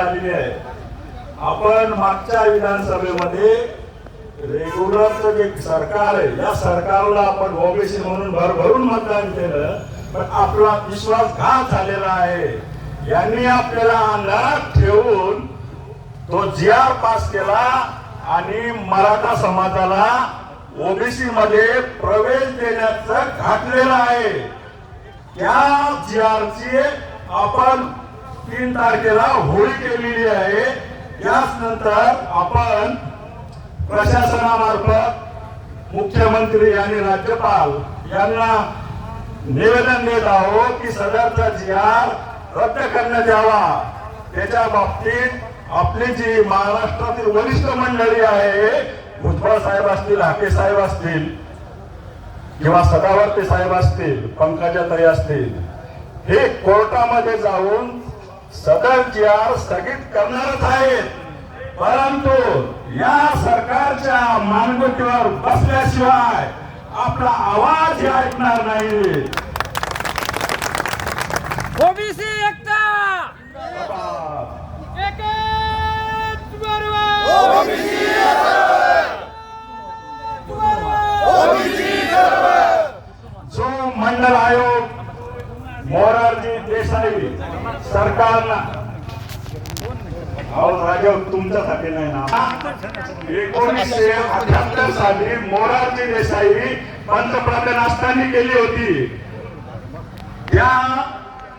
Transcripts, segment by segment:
आलेली आहे. आपण मागच्या विधानसभेमध्ये रेग्युलरचं जे सरकार आहे या सरकारला आपण ओबीसी म्हणून भरभरून मतदान केलं पण आपला विश्वासघात झालेला आहे. यांनी आपल्याला अंधारात ठेवून तो जी आर पास केला आणि मराठा समाजाला ओबीसी मध्ये प्रवेश देण्याचं घातलेलं आहे. त्या जी आरची आपण तीन तारखेला होळी केलेली आहे. याच नंतर आपण प्रशासनामार्फत मुख्यमंत्री आणि राज्यपाल यांना निवेदन देत आहोत की सदरचा जी आर रद्द करण्यात यावा. त्याच्या बाबतीत आपली जी महाराष्ट्रातील वरिष्ठ मंडळी आहे भुजबळ साहेब असतील हाके साहेब असतील किंवा सदावर्ते साहेब असतील पंकजा तरी असतील हे कोर्टामध्ये जाऊन सदनच्या स्थगित करणारच आहेत. परंतु या सरकारच्या मानगुटीवर बसल्याशिवाय आपला आवाज हे ऐकणार नाही. ओबीसी एक एकच बरोबर जो मंडल आयोग मोरारजी सरकारनं सरकारला अहो राजा तुमच्यासाठी नाही ना. एकोणीसशे अठ्याहत्तर साली मोरारजी देसाई पंतप्रधान असताना केली होती. त्या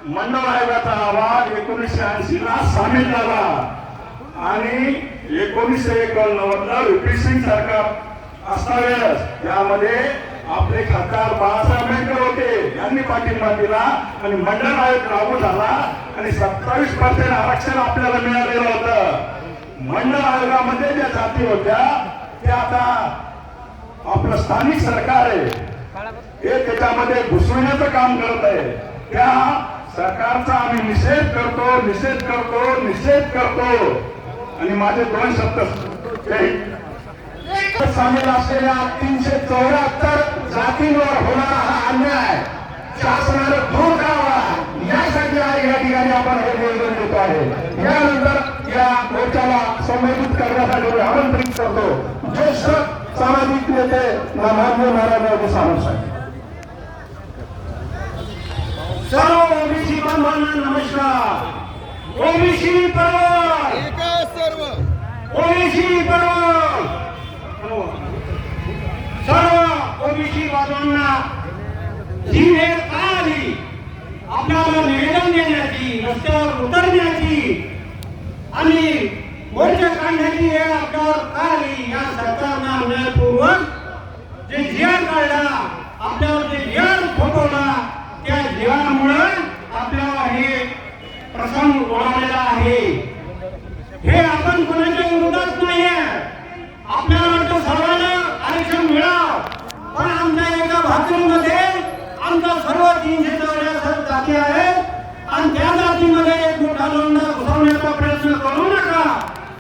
मंडळ आयोगाचा अहवाल एकोणीसशे ऐंशी ला सामील झाला. आणि एकोणीसशे एकोणनव्वद ला रुपी सिंग सरकार असतावेळेस त्यामध्ये आपले खासदार बाळासाहेब आंबेडकर होते. यांनी पाठिंबा दिला आणि मंडळ आयोग लागू झाला आणि सत्तावीस पर्सेंट आरक्षण आपल्याला मिळालेलं होतं. मंडळ आयोगामध्ये ज्या जाती होत्या त्या आता आपलं स्थानिक सरकार आहे. हे त्याच्यामध्ये घुसवण्याचं काम करत आहे. त्या सरकारचा आम्ही निषेध करतो निषेध करतो निषेध करतो. आणि माझे दोन शब्द. सामील असलेल्या तीनशे चौऱ्याहत्तर जातींवर होणारा हा अन्याय शासनानं दूर करावा. यासाठी आज या ठिकाणी आपण हे निवेदन देतो आहे. यानंतर या मोर्चाला संबोधित करण्यासाठी आमंत्रित करतो. ज्येष्ठ सामाजिक नेते मान्य नारायणराव सावंत साहेब. सर्व ओबीसी बांधवांना नमस्कार. ओबीसी सर्व ओबीसी पर्व सर्व ओबीसी वादांना जी वेळ का आली आपल्याला निवेदन देण्याची रस्त्यावर उतरण्याची आणि मोर्चा काढण्याची वेळ आपल्यावर का आली या सरकारनं अन्यायपूर्वक जे जिआर काढला आपल्यावर जे जिआर थोपवला त्या जिआरमुळं आपल्यावर हे प्रसंग ओढवलेला आहे हे आपण कोणाच्या विरोधात नाहीये आपल्याला वाटतं सर्वांना आरक्षण मिळाव पण आमच्या आमचा सर्व तीनशे चौऱ्याहत्तर जाती आहेत. आणि त्या जातीमध्ये एक मोठा लोंढा घुसवण्याचा प्रयत्न करू नका.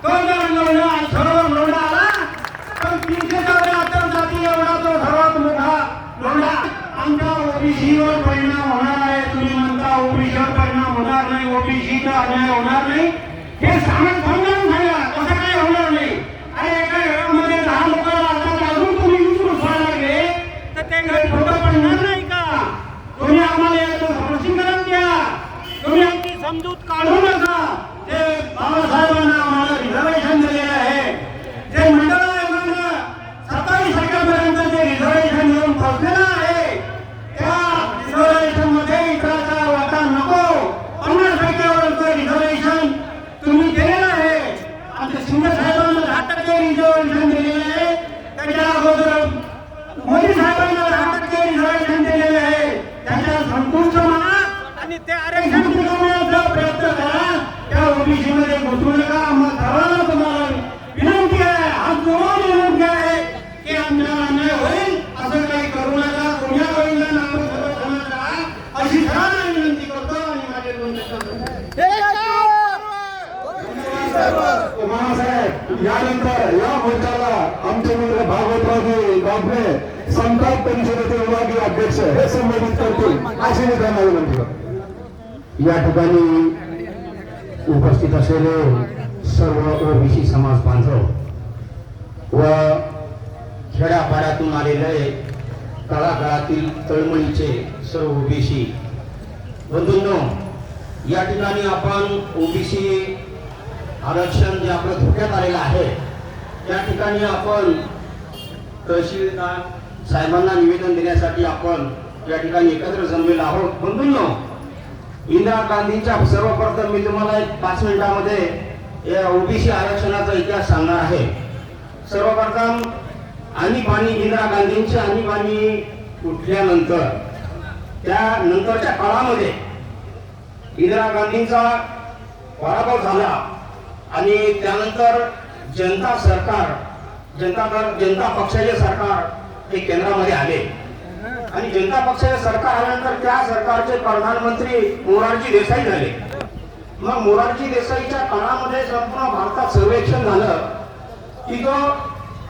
तो जर लोंढा सर्व लोंढा आला पण तीनशे चौऱ्याहत्तर जाती एवढा तो सर्वात मोठा लोंढा आमच्या ओबीसीवर परिणाम होणार आहे. तुम्ही म्हणता ओबीसीवर परिणाम होणार नाही ओबीसीचा अन्याय होणार नाही. हे सांगत सांगा तसं काही होणार नाही अरे एका घरामध्ये दहा लोक राहतात अजून तुम्ही वीस घुसवायला लागले तर ते घर छोटं पडणार नाही का तुम्ही आम्हाला याचं स्पष्टीकरण द्या तुम्ही आमची समजूत काढू नका ते बाबासाहेबांना आम्हाला रिझर्वेशन दिलेलं आहे. जे मंडळ आयोगानं सत्तावीस टक्क्यापर्यंत जे रिझर्वेशन देऊन पोहोचलेलं आहे त्या रिझर्वेशनमध्ये इतराचा वाटा नको. पन्नास टक्क्यावरचं रिझर्वेशन तुम्ही दिलेलं आहे आमच्या शिंदे साहेबांना दहा टक्के रिझर्वेशन दिलेलं आहे. त्याच्या अगोदर मोदी साहेबांना दहा टक्के रिझर्वेशन दिलेलं आहे. त्याच्या संतुष्ट म्हणा आणि ते आरक्षण टिकवण्याचा प्रयत्न करा त्या ओबीसी मध्ये घुसू नका आम्हाला सर्वांना तुम्हाला विनंती आहे हात जोडून विनंती आहे की आमच्याला अन्याय होईल असं काही करू नका कोण्या गोविंदा नाव सर्व करा अशी सर्वांना विनंती करतो आणि माझे दोन शब्द महासाहेब यानंतर या मोर्चाला आमचे मित्र भागवतरावजी संताप परिषदेचे विभागीय अध्यक्ष हे संबोधित करतील अशी मी त्यांना विनंती करतो. या ठिकाणी उपस्थित असलेले सर्व ओबीसी समाज बांधव व खेड्यापाड्यातून आलेले तळागाळातील तळमळीचे सर्व ओबीसी बंधूंनो या ठिकाणी आपण ओबीसी आरक्षण जे आपलं धोक्यात आलेलं आहे त्या ठिकाणी आपण तहसीलदार साहेबांना निवेदन देण्यासाठी आपण या ठिकाणी एकत्र जमलेलो आहोत. बंधूंनो इंदिरा गांधींच्या सर्वप्रथम मी तुम्हाला एक पाच मिनिटामध्ये या ओबीसी आरक्षणाचा इतिहास सांगणार आहे. सर्वप्रथम आणीबाणी इंदिरा गांधींची आणीबाणी उठल्यानंतर त्यानंतरच्या काळामध्ये इंदिरा गांधींचा पराभव झाला आणि त्यानंतर जनता सरकार जनता दल जनता पक्षाचे सरकार हे केंद्रामध्ये आले. आणि जनता पक्षाचे सरकार आल्यानंतर त्या सरकारचे प्रधानमंत्री मोरारजी देसाई झाले. मग मोरारजी देसाईच्या काळामध्ये संपूर्ण भारतात सर्वेक्षण झालं की जो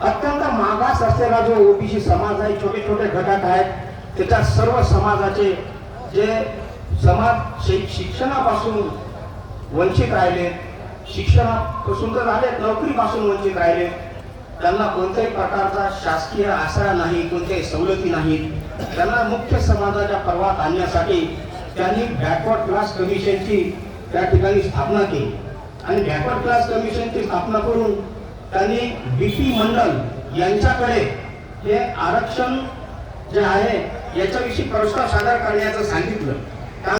अत्यंत मागास असलेला जो ओबीसी समाज आहे छोटे छोटे घटक आहेत त्याच्या सर्व समाजाचे जे समाज शिक्षणापासून वंचित राहिले शिक्षणापासून तर झाले नोकरीपासून वंचित राहिले त्यांना कोणत्याही प्रकारचा शासकीय आसरा नाही कोणत्याही सवलती नाहीत. त्यांना मुख्य समाजाच्या पर्वात आणण्यासाठी त्यांनी बॅकवर्ड क्लास कमिशनची त्या ठिकाणी स्थापना केली. आणि बॅकवर्ड क्लास कमिशनची स्थापना करून त्यांनी बी पी मंडल यांच्याकडे हे आरक्षण जे आहे याच्याविषयी प्रस्ताव सादर करण्याचं सांगितलं.